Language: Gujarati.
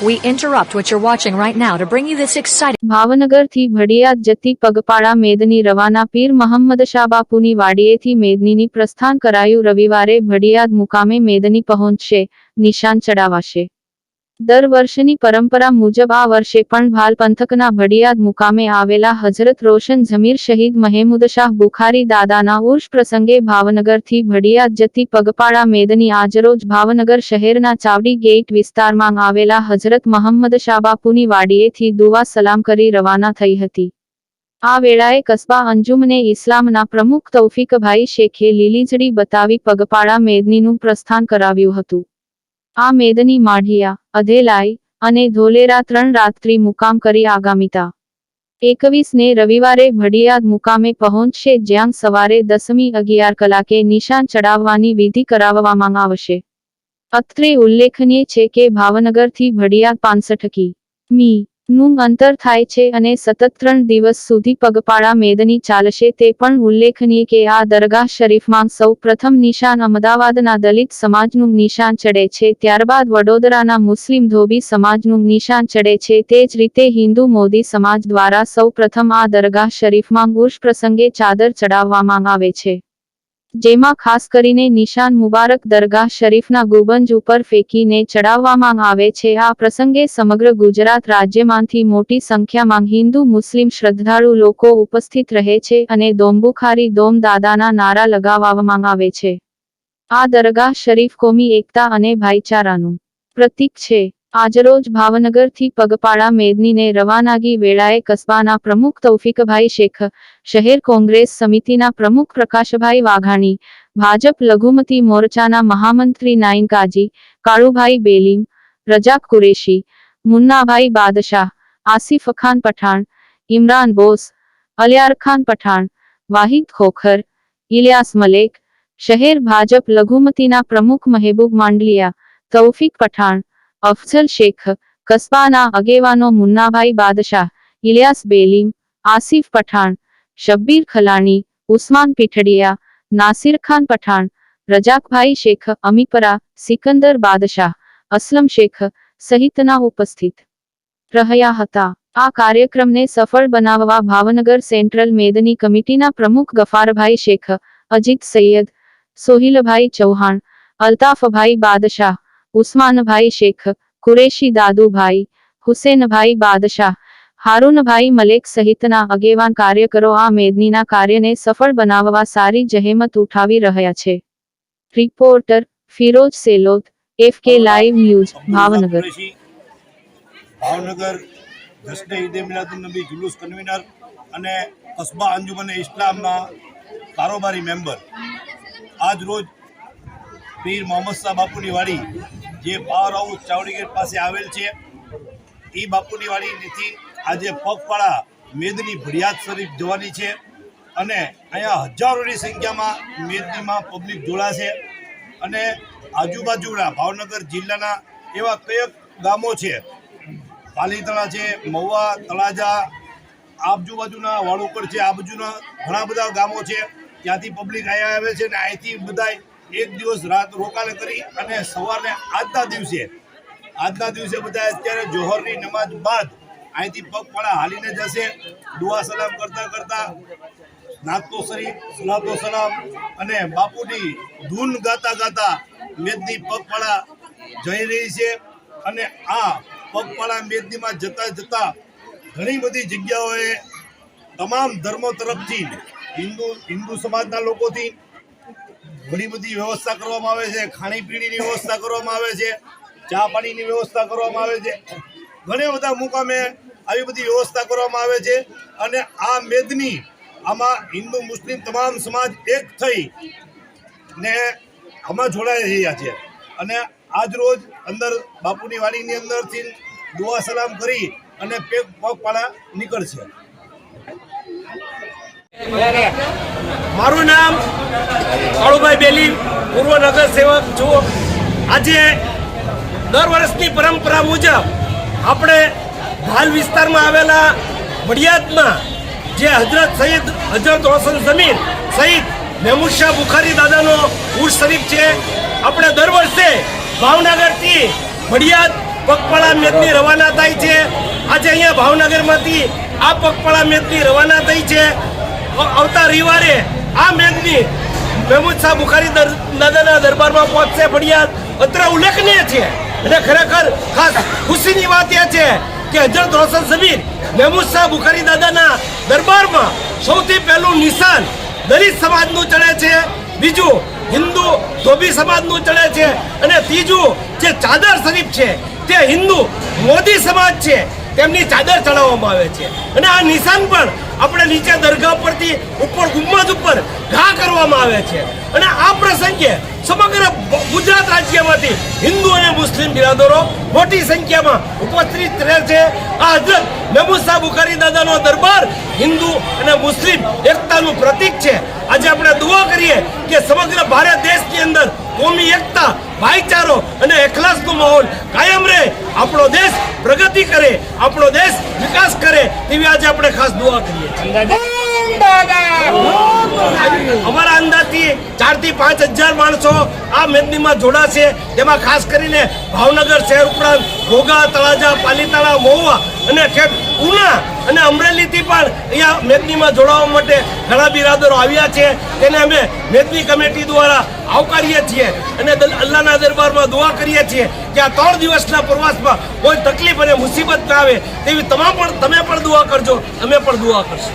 We interrupt what you're watching right now to bring you this exciting. ભાવનગરથી Bhadiyad જતી પગપાળા મેદની રવાના પીર મહમ્મદ શાહ બાપુની વાડીએથી મેદનીની પ્રસ્થાન કરાયું રવિવારે ભડિયાદ મુકામે મેદની પહોંચશે, નિશાન ચડાવાશે દર વર્ષની પરંપરા મુજબ આ વર્ષે પણ ભાલ પંથકના ભડિયાદ મુકામે આવેલા હજરત રોશન જમીર શહીદ મહેમુદ શાહ બુખારી દાદાના ઉર્ષ પ્રસંગે ભાવનગરથી ભડિયાદ જતી પગપાળા મેદની આજરોજ ભાવનગર શહેરના ચાવડી ગેટ વિસ્તારમાં આવેલા હજરત મહમ્મદ શાહ બાપુની વાડીએથી દુવા સલામ કરી રવાના થઈ હતી. આ વેળાએ કસ્બા અંજુમને ઇસ્લામના પ્રમુખ તૌફીકભાઈ શેખે લીલીજડી બતાવી પગપાળા મેદનીનું પ્રસ્થાન કરાવ્યું હતું. આ મેદની માઢિયા, અધેલાઈ અને ધોલેરા ત્રણ રાત્રિ મુકામ કરી આગામીતા. એકવીસને રવિવારે ભડિયાદ મુકામે પહોંચશે જ્યાં સવારે દસમી અગિયાર કલાકે નિશાન ચડાવવાની વિધિ કરાવવામાં આવશે. અત્રે ઉલ્લેખનીય છે કે ભાવનગરથી ભડિયાદ પાંસઠ કી મી. નું અંતર થાય છે અને સતત ત્રણ દિવસ સુધી પગપાળા મેદની ચાલશે તે પણ ઉલ્લેખનીય કે આ દરગાહ શરીફમાં સૌ પ્રથમ નિશાન અમદાવાદના દલિત સમાજનું નિશાન ચડે છે, ત્યારબાદ વડોદરાના મુસ્લિમ ધોબી સમાજનું નિશાન ચડે છે. તે જ રીતે હિન્દુ મોદી સમાજ દ્વારા સૌ પ્રથમ આ દરગાહ શરીફમાં ઉર્ષ પ્રસંગે ચાદર ચડાવવામાં આવે છે. જેમાં ખાસ કરીને નિશાન મુબારક દરગાહ શરીફના ગુબંજ ઉપર ફેંકીને ચડાવવામાં આવે છે. આ પ્રસંગે સમગ્ર ગુજરાત રાજ્યમાંથી મોટી સંખ્યામાં હિન્દુ, મુસ્લિમ, શ્રદ્ધાળુ લોકો ઉપસ્થિત રહે છે અને દોમબુખારી દોમ દાદાના નારા લગાવવામાં આવે છે. આ દરગાહ શરીફ, કોમી એકતા અને ભાઈચારાનું પ્રતીક છે. આજરોજ ભાવનગરથી પગપાળા મેદનીને રવાનાગી વેળાએ કસ્બાના પ્રમુખ તૌફીકભાઈ શેખ શહેર કોંગ્રેસ સમિતિના પ્રમુખ પ્રકાશભાઈ વાઘાણી ભાજપ લઘુમતી મોરચાના મહામંત્રી નાઈન કાજી કાળુભાઈ બેલીમ રજાક કુરેશી મુન્નાભાઈ બાદશાહ આસિફ ખાન પઠાણ ઇમરાન બોસ અલિયાર ખાન પઠાણ વાહિદ ખોખર ઇલિયાસ મલેક શહેર ભાજપ લઘુમતીના પ્રમુખ મહેબૂબ માંડલિયા તૌફીક પઠાણ અફઝલ શેખ, કસ્બાના આગેવાનો મુન્નાભાઈ બાદશાહ, ઇલિયાસ બેલીમ, આસિફ પઠાણ, શબ્બીર ખલાણી, ઉસ્માન પીઠડિયા, નાસિર ખાન પઠાણ, રજાકભાઈ શેખ, અમીપરા, સિકંદર બાદશાહ, અસલમ શેખ સહિતના ઉપસ્થિત રહ્યા હતા. આ કાર્યક્રમને સફળ બનાવવા ભાવનગર સેન્ટ્રલ મેદની કમિટીના પ્રમુખ ગફારભાઈ શેખ, અજીત સૈયદ, સોહિલભાઈ ચૌહાણ, અલ્તાફભાઈ બાદશાહ ઉસ્માનભાઈ શેખ કુરેશી દાદુભાઈ હુસેનભાઈ બાદશાહ હારૂનભાઈ મલેક સહિતના આગેવાન કાર્યકરો આ મેદનીના કાર્યને સફળ બનાવવા સારી જહેમત ઉઠાવી રહ્યા છે. Reporter Firoz Selot F K live news Bhavnagar. Bhavnagar જશ્ન ઈદે મિલાદુન નબી જુલુસ કન્વીનર અને કસ્બા અંજુમન ઇસ્લામના કારોબારી મેમ્બર. આજ રોજ પીર મોહમ્મદ શાહ બાપુની વાડી જે પાવર હાઉસ ચાવડી ગેટ પાસે આવેલ છે એ બાપુની વાડીથી આજે પગપાળા મેદની ભડિયાદ શરીફ જવાની છે અને અહીંયા હજારોની સંખ્યામાં મેદનીમાં પબ્લિક જોડાશે અને આજુબાજુના ભાવનગર જિલ્લાના એવા કયેક ગામો છે. પાલીતળા છે, મહુવા, તળાજા, આજુબાજુના વાળુકડ છે, આ બાજુના ઘણા બધા ગામો છે. ત્યાંથી પબ્લિક અહીંયા આવે છે અને અહીંથી બધા એક દિવસ રાત રોકાણ કરી અને સવારે આજના દિવસે આજના દિવસે બધા અત્યારે જોહરની નમાજ બાદ અહીંથી પગપાળા હાલીને જશે. દુઆ સલામ કરતા કરતા નાતો શરીફ, સલાતો સલામ અને બાપુની ધૂન ગાતા ગાતા મેદની પગપાળા જઈ રહી છે અને આ પગપાળા મેદનીમાં જતા જતા ઘણી બધી જગ્યાઓએ તમામ ધર્મો તરફથી હિન્દુ હિન્દુ સમાજના લોકોથી ઘણી બધી વ્યવસ્થા કરવામાં આવે છે, ખાણીપીણીની વ્યવસ્થા કરવામાં આવે છે, ચા પાણીની વ્યવસ્થા કરવામાં આવે છે. ઘણા બધા મુકામે આવી બધી વ્યવસ્થા કરવામાં આવે છે અને આ મેદની આમાં હિન્દુ, મુસ્લિમ તમામ સમાજ એક થઈ ને આમાં જોડાઈ રહ્યા છે. અને આજ રોજ અંદર બાપુની વાડીની અંદરથી દુઆ સલામ કરી અને પેગ પગપાળા નીકળશે. મારું નામ કાળુભાઈ બેલી, પૂર્વ નગર સેવક છું. આજે દર વર્ષની પરંપરા મુજબ આપણે હાલ વિસ્તારમાં આવેલા વડિયાદમાં જે હજરત સહિત હજરત રોશન જમીન સહિત મહેમૂદ બુખારી દાદાનો ઉર્સ શરીફ છે. આપણે દર વર્ષે ભાવનગરથી વડિયાદ પગપાળા મેદની રવાના થાય છે. આજે અહીંયા ભાવનગરમાંથી આ પગપાળા મેદની રવાના થઈ છે. આવતા રવિવારે આ મેદની મહેમૂદ શાહ બુખારી દાદાના દરબારમાં પહોંચશે. ફરિયાદ અત્ર ઉલ્લેખનીય છે અને ખરેખર ખાસ ખુશીની વાત એ છે કે હજરત રોશન સમીર મહેમૂદ શાહ બુખારી દાદાના દરબારમાં સૌથી પહેલું નિશાન દલિત સમાજનું ચડે છે. બીજું હિન્દુ ધોબી સમાજનું ચડે છે. અને ત્રીજું જે ચાદર શરીફ છે તે હિન્દુ મોદી સમાજ છે. તેમની ચાદર ચડાવવામાં આવે છે. અને આ નિશાન પણ આપણે નીચે દરગાહ પરથી ઉપર ગુમ્મજ ઉપર ઘા કરવામાં આવે છે. અને આ પ્રસંગે સમગ્ર ગુજરાત રાજ્યમાંથી હિન્દુ અને મુસ્લિમ બિરાદરો મોટી સંખ્યામાં ઉપસ્થિત રહે છે. આ હજરત શાહ બુખારી દાદાનો દરબાર હિન્દુ અને મુસ્લિમ એકતાનું પ્રતીક છે. આજે આપણે દુઆ કરીએ કે સમગ્ર ભારત દેશની અંદર કોમી એકતા, ભાઈચારો અને એખલાસનો માહોલ કાયમ આપણો દેશ પ્રગતિ કરે, આપણો દેશ વિકાસ કરે, તેવી આજે આપણે ખાસ દુઆ કરીએ છીએ. અમારા અંદાજથી ચારથી પાંચ હજાર માણસો આ મેદનીમાં જોડાશે. તેમાં ખાસ કરીને ભાવનગર શહેર ઉપરાંત ઘોઘા તળાજા પાલીતાણા મહુવા અને ઠેઠ ઉના અને અમરેલીથી પણ અહીંયા મેદનીમાં જોડાવા માટે ઘણા બિરાદરો આવ્યા છે. તેને અમે મેદની કમિટી દ્વારા આવકારીએ છીએ અને અલ્લાહના દરબારમાં દુઆ કરીએ છીએ કે આ ત્રણ દિવસના પ્રવાસમાં કોઈ તકલીફ અને મુસીબત ના આવે તેવી તમામ પણ તમે પણ દુઆ કરજો. અમે પણ દુઆ કરશું.